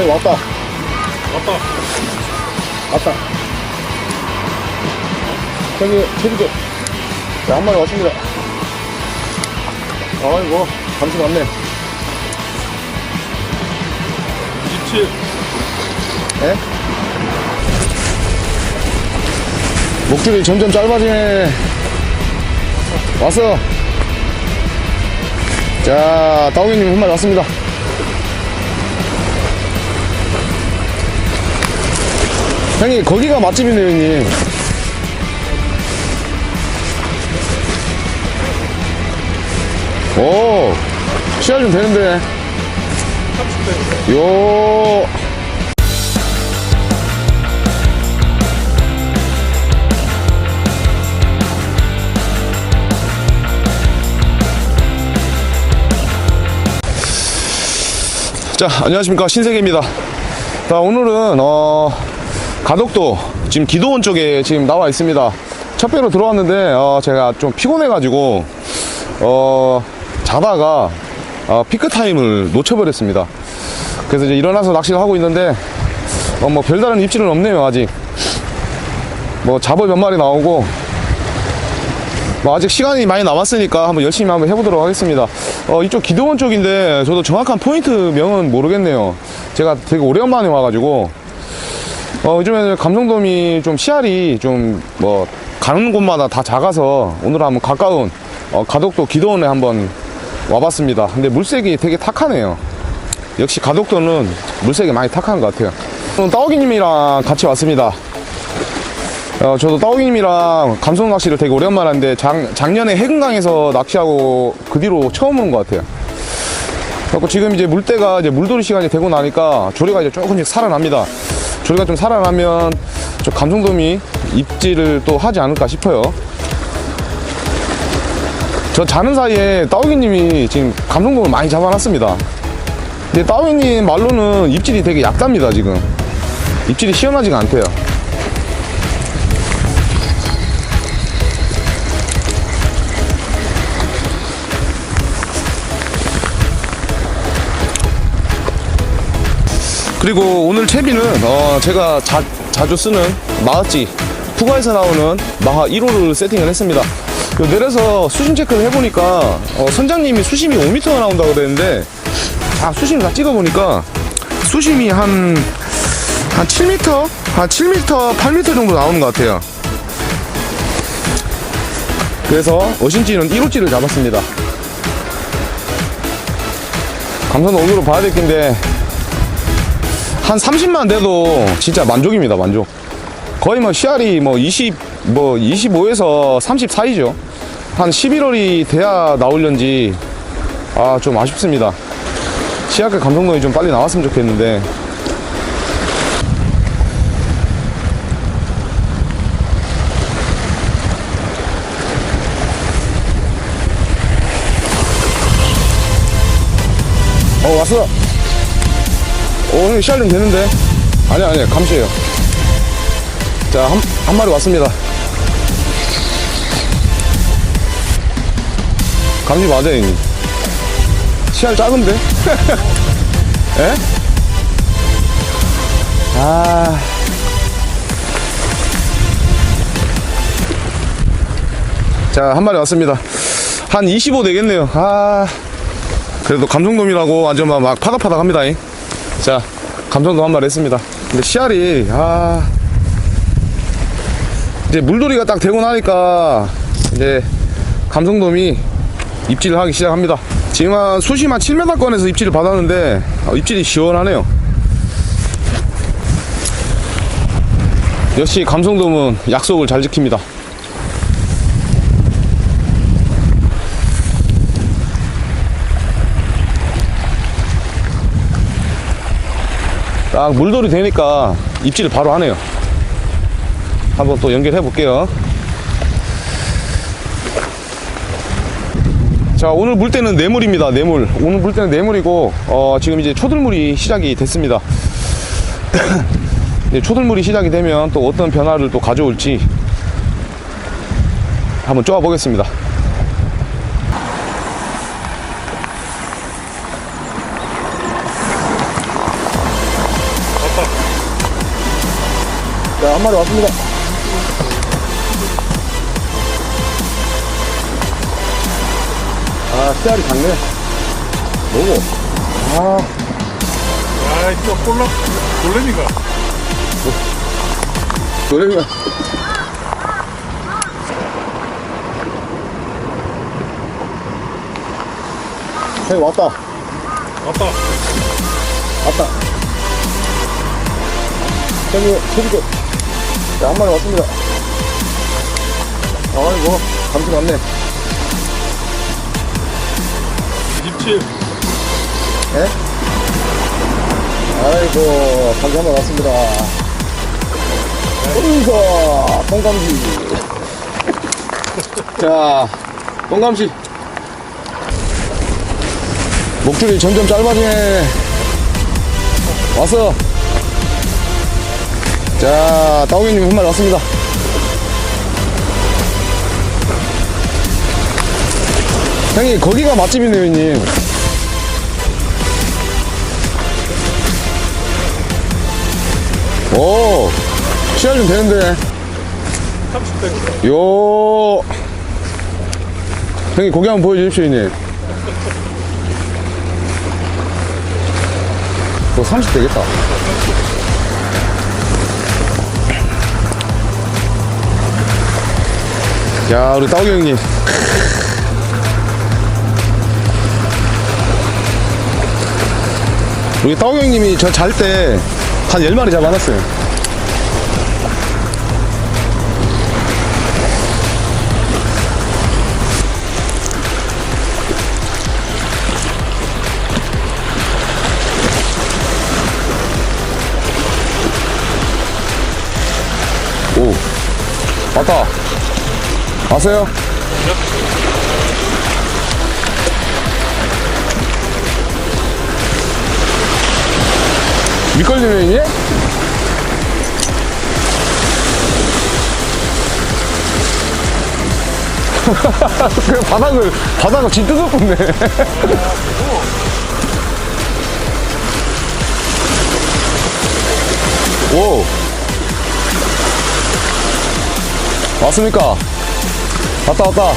형님 왔다. 왔다. 왔다. 채비죠. 자, 한 마리 왔습니다. 아이고, 감시 많네. 27. 예? 목줄이 점점 짧아지네. 왔어. 자, 다우기님 한 마리 왔습니다. 형님, 거기가 맛집이네요, 형님. 오, 시야 좀 되는데. 요. 자, 안녕하십니까. 신세계입니다. 자, 오늘은, 어, 가덕도, 지금 기도원 쪽에 지금 나와 있습니다. 첫 배로 들어왔는데, 어, 제가 좀 피곤해 가지고, 어, 자다가, 어, 피크 타임을 놓쳐버렸습니다. 그래서 이제 일어나서 낚시를 하고 있는데, 어, 뭐, 별다른 입질은 없네요, 아직. 뭐, 잡어 몇 마리 나오고, 뭐 아직 시간이 많이 남았으니까 한번 열심히 한번 해보도록 하겠습니다. 어, 이쪽 기도원 쪽인데 저도 정확한 포인트 명은 모르겠네요. 제가 되게 오랜만에 와가지고 어, 요즘에는 감성돔이 좀 씨알이 좀 뭐 가는 곳마다 다 작아서 오늘 한번 가까운 어, 가덕도 기도원에 한번 와봤습니다. 근데 물색이 되게 탁하네요. 역시 가덕도는 물색이 많이 탁한 것 같아요. 따오기님이랑 같이 왔습니다. 어, 저도 따오기님이랑 감성 낚시를 되게 오랜만에 하는데 작, 작년에 해금강에서 낚시하고 그 뒤로 처음 온 것 같아요. 그래고 지금 이제 물때가 이제 물돌이 시간이 되고 나니까 조리가 이제 조금씩 살아납니다. 조리가 좀 살아나면 저 감성돔이 입질을 또 하지 않을까 싶어요. 저 자는 사이에 따오기님이 지금 감성돔을 많이 잡아놨습니다. 근데 따오기님 말로는 입질이 되게 약답니다, 지금. 입질이 시원하지가 않대요. 그리고 오늘 채비는 어, 제가 자, 자주 쓰는 마하찌 푸가에서 나오는 마하 1호를 세팅을 했습니다. 요 내려서 수심 체크를 해보니까 어, 선장님이 수심이 5m가 나온다고 그랬는데 아 수심을 다 찍어보니까 수심이 한, 한 7m? 한 7m, 8m 정도 나오는 것 같아요. 그래서 어신지는 1호찌를 잡았습니다. 감사는 오늘은 봐야 될 텐데 한 30만 돼도 진짜 만족입니다, 만족. 거의 뭐 씨알이 뭐 20, 뭐 25에서 30 사이죠. 한 11월이 돼야 나올련지, 아, 좀 아쉽습니다. 씨알가 감성동이 좀 빨리 나왔으면 좋겠는데. 어, 왔어. 오, 형님 시알 좀 되는데? 아니, 아니, 감시해요. 자, 한, 한 마리 왔습니다. 감시 맞아요, 형님. 시알 작은데? 에? 아. 자, 한 마리 왔습니다. 한 25 되겠네요. 아. 그래도 감성돔이라고 아주 막, 막 파닥파닥 합니다. 잉. 자, 감성돔 한 마리 했습니다. 근데 씨알이, 아. 이제 물돌이가 딱 되고 나니까, 이제, 감성돔이 입질을 하기 시작합니다. 지금 한 수심 한 7m권에서 입질을 받았는데, 어, 입질이 시원하네요. 역시 감성돔은 약속을 잘 지킵니다. 딱 물돌이 되니까 입질을 바로 하네요. 한번 또 연결해 볼게요. 자, 오늘 물때는 뇌물입니다. 뇌물. 오늘 물때는 뇌물이고, 어, 지금 이제 초들물이 시작이 됐습니다. 초들물이 시작이 되면 또 어떤 변화를 또 가져올지 한번 쪼아 보겠습니다. 마리 왔습니다. 아, 씨알이 작네. 너무. 아, 아, 이거 꼴라, 놀래니까. 노래가. 형님, 왔다. 왔다. 왔다. 형님, 소리 도. 자, 한 마리 왔습니다. 아이고, 감기 많네. 27. 예? 아이고, 감기 한 마리 왔습니다. 어이구, 똥감시. 자, 똥감시. 목줄이 점점 짧아지네. 왔어. 자, 따오기님 한 마리 왔습니다. 형님, 거기가 맛집이네요, 형님. 오, 시간 좀 되는데. 30대. 요. 형님, 고기 한번 보여주십시오, 형님. 또30 되겠다. 야, 우리 따오기 형님. 우리 따오기 형님이 저 잘 때 한 10마리 잡아놨어요. 오, 왔다. 왔어요? 미끌리 메인이? 그 바닥을, 바닥을 진뜯어 뽑네. 오. 왔습니까? 왔다, 왔다.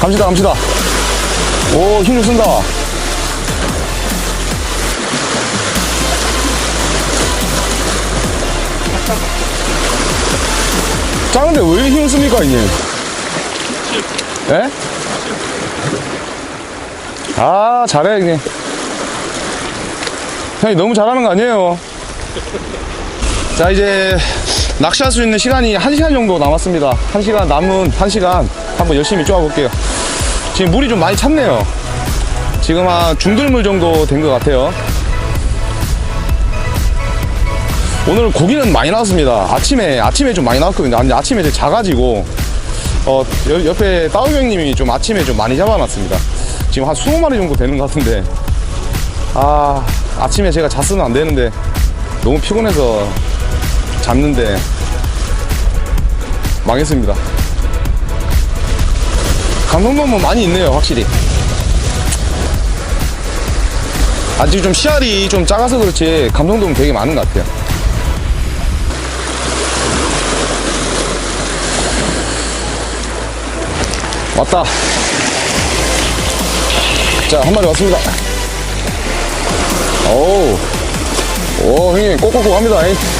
갑시다, 갑시다. 오, 힘을 쓴다. 작은데 왜 힘을 씁니까, 이님? 예? 아, 잘해, 형님. 형이 너무 잘하는 거 아니에요? 자, 이제 낚시할 수 있는 시간이 1시간 정도 남았습니다. 1시간 남은 1시간 한번 열심히 쪼아볼게요. 지금 물이 좀 많이 찼네요. 지금 한 중들물 정도 된 것 같아요. 오늘 고기는 많이 나왔습니다. 아침에, 아침에 좀 많이 나왔거든요. 근데 아침에 이제 자가지고, 어, 여- 옆에 따우 형님이 좀 아침에 좀 많이 잡아놨습니다. 지금 한 20마리 정도 되는 것 같은데, 아, 아침에 제가 잤으면 안 되는데, 너무 피곤해서 잡는데, 망했습니다. 감성돔은 많이 있네요, 확실히. 아직 좀 씨알이 좀 작아서 그렇지, 감성돔은 되게 많은 것 같아요. 왔다. 자, 한 마리 왔습니다. 오, 오, 형님, 꼭꼭꼭 합니다. 잉. 아,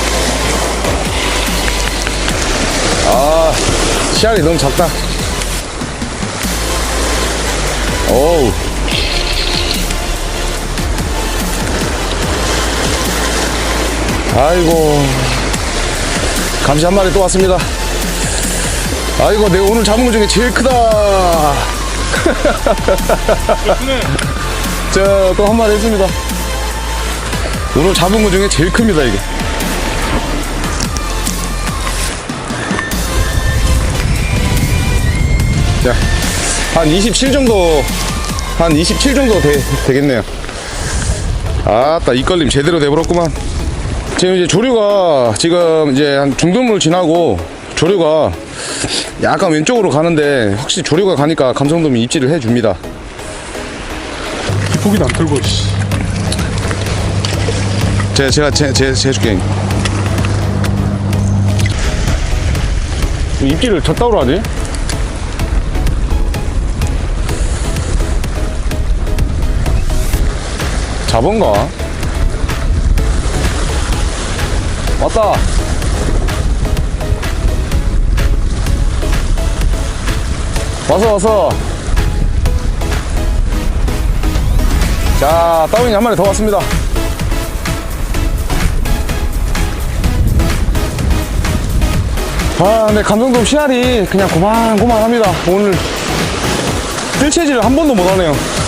씨알이 너무 작다. 오우. 아이고. 감시 한 마리 또 왔습니다. 아이고, 내가 오늘 잡은 것 중에 제일 크다. 그네. 자, 또한 마리 했습니다. 오늘 잡은 것 중에 제일 큽니다, 이게. 한 27 정도, 한 27 정도 되, 되겠네요. 아따, 이걸림 제대로 돼버렸구만. 지금 이제 조류가, 지금 이제 한 중둔물 지나고, 조류가 약간 왼쪽으로 가는데, 확실히 조류가 가니까 감성돔이 입질을 해줍니다. 고기도 안 씨. 제가 제가 제, 제, 제 해줄게. 입기를 졌다고 하지? 잡은가? 왔다. 왔어, 왔어. 자, 따윈이 한 마리 더 왔습니다. 아, 근데 감성돔 씨알이 그냥 고만고만합니다. 오늘 뜰채질을 한 번도 못 하네요.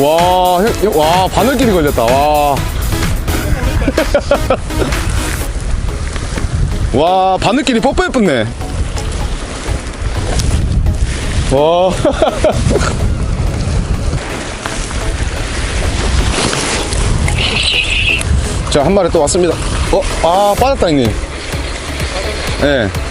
와, 형, 형, 와, 바늘길이 걸렸다. 와. 와, 바늘길이 뽀뽀 예쁘네. 와. 자, 한 마리 또 왔습니다. 어, 아, 빠졌다, 형님. 예. 네.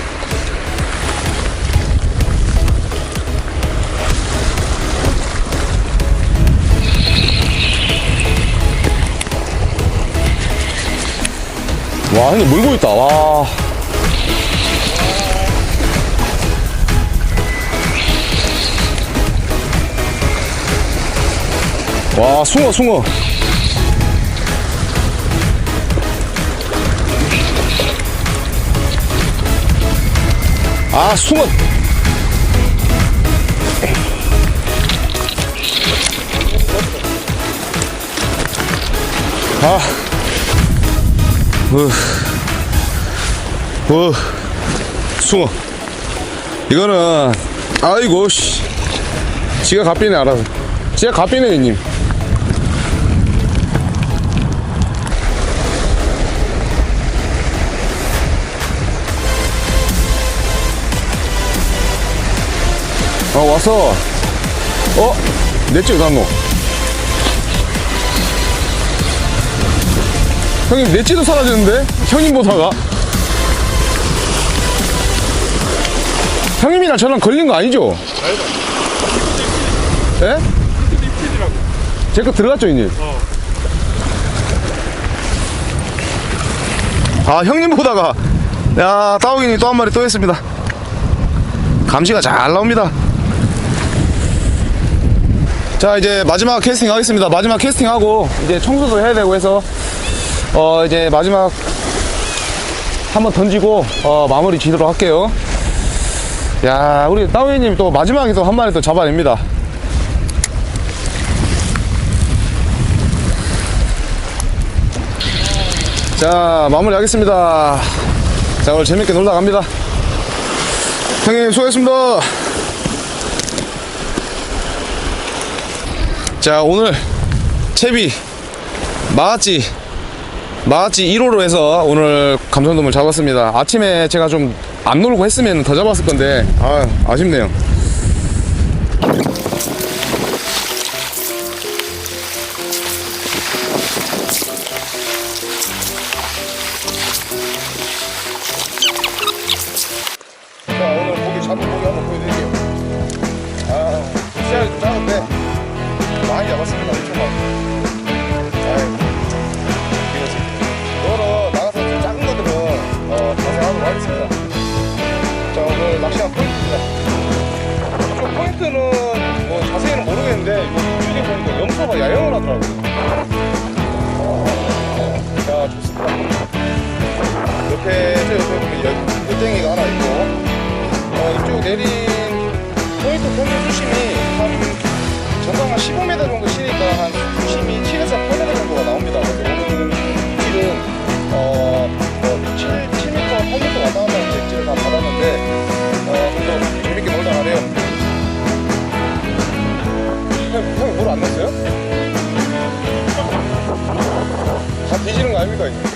와, 형님 물고 있다. 와. 와, 숭어, 숭어. 아, 숭어. 아. 으. 으. 숭어. 이거는, 아이고, 씨. 지가 갚이네, 알아서. 지가 갚이네, 형님. 어, 왔어. 어? 넷째 어디갔 형님, 넷째도 사라졌는데? 형님 보다가? 형님이랑 저랑 걸린 거 아니죠? 예? 입질이라고. 제거 들어갔죠, 형님? 어. 아, 형님 보다가, 야, 따오기니 또 한 마리 또 했습니다. 감시가 잘 나옵니다. 자, 이제 마지막 캐스팅 하겠습니다. 마지막 캐스팅 하고, 이제 청소도 해야 되고 해서, 어, 이제 마지막 한번 던지고, 어, 마무리 지도록 할게요. 야, 우리 따오이님 또 마지막에 또 한 마리 또 잡아냅니다. 자, 마무리 하겠습니다. 자, 오늘 재밌게 놀다 갑니다. 형님, 수고했습니다. 자, 오늘 채비, 마하찌, 마하찌 1호로 해서 오늘 감성돔을 잡았습니다. 아침에 제가 좀 안 놀고 했으면 더 잡았을 건데, 아, 아쉽네요. 잡은 고기 한번 보여드릴게요. 아, 좀 작은데 많이 잡았습니다. 어, 생각보다 야영을 하더라고요. 아, 야, 좋습니다. 옆에, 저 옆에 보면 요땡이가 하나 있고, 어, 이쪽 내린 포인트 평균 수심이 한, 전방 한 15m 정도 치니까 한 수심이 7에서 8m 정도가 나옵니다. 뒤지는 거 아닙니까? 이거?